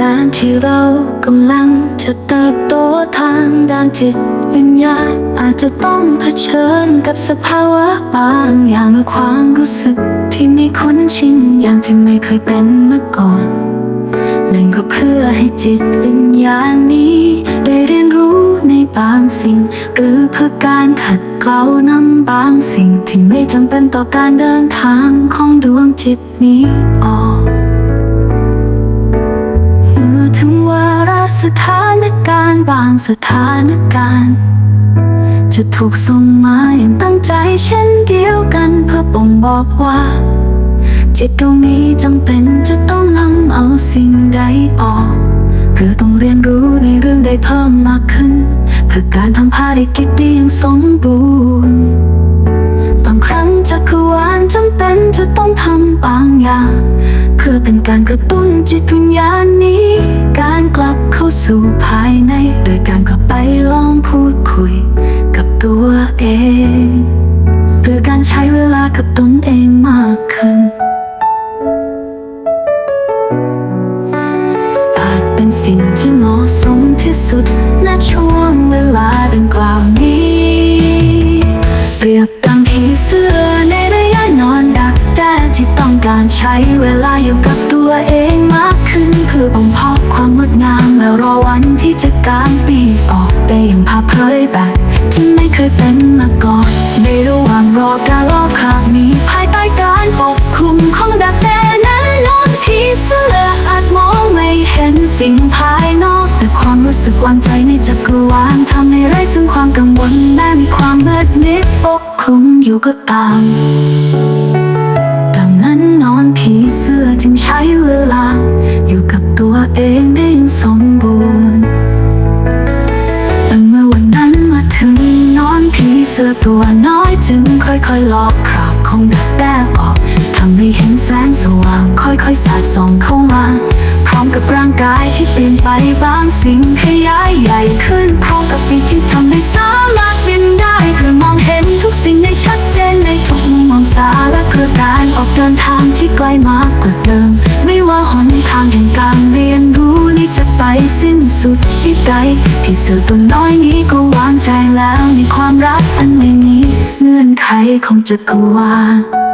การที่เรากำลังจะเติบโตทางด้านจิตวิญญาณอาจจะต้องเผชิญกับสภาวะบางอย่างหรือความรู้สึกที่ไม่คุ้นชินอย่างที่ไม่เคยเป็นมาก่อนนั่นก็เพื่อให้จิตวิญญาณนี้ ได้เรียนรู้ในบางสิ่ง หรือเพื่อการขัดเกลานำบางสิ่งที่ไม่จำเป็นต่อการเดินทางของดวงจิตนี้ออก สถานการณ์บางสถานการณ์ จะถูกส่งมาอย่างตั้งใจเช่นเดียวกันเพื่อบ่งบอกว่าจิตดวงนี้จำเป็นจะต้องนำเอาสิ่งใดออก หรือต้องเรียนรู้ในเรื่องใดเพิ่มมากขึ้น เพื่อการทำภารกิจได้อย่างสมบูรณ์บางครั้งจักรวาลจำเป็นจะต้องทำบางอย่าง เพื่อเป็นการกระตุ้นจิตวิญญาณนี้การกลับ สู่ภายใน โดยการกลับไปลองพูดคุย กับตัวเอง หรือการใช้เวลากับตนเองมากขึ้น อาจเป็นสิ่งที่เหมาะสมที่สุดณช่วงเวลาดังกล่าวนี้ เปรียบ การใช้เวลาอยู่กับตัวเองมากขึ้นเพื่อบ่มเพาะความงดงามและรอวันที่จะกางปีกออกไปอย่างภาพเผยแบบที่ไม่เคยเป็นมาก่อน ในระหว่างรอการลอกคราบมีภายใต้การปกคลุมของดักแด้นั้นนอนผีเสื้ออาจมองไม่เห็นสิ่งภายนอก แต่ความรู้สึกวางใจในจักรวาลทำให้ไร้ซึ่งความกังวลแม้มีความมืดมิดปกคลุมอยู่ก็ตาม ช้เวลา อยู่กับตัวเองได้ย่างสมบูรณ์แต่เมื่อวันนั้นมาถึงนอนผีเสื้อตัวน้อยจึงค่อยๆลอกคราบของดักแด้ออกทำให้เห็นแสงสว่างค่อยๆสาดส่องเข้ามา พร้อมกับร่างกายที่เปลี่ยนไปบางสิ่งขยายใหญ่ขึ้นพร้อมกับปีที่ทำให้สามารถบินได้เพื่อมองเห็นทุกสิ่ง กมุมมองศาและเพื่อการออกเดินทางที่ไกลมากกว่าเดิม ไม่ว่าหนทางแห่งการเรียนรู้นี้จะไปสิ้นสุดที่ใดพี่เสือตัวน้อยนี้ก็วางใจแล้วในความรักอันไม่มีเงื่อนไขของจักรวาล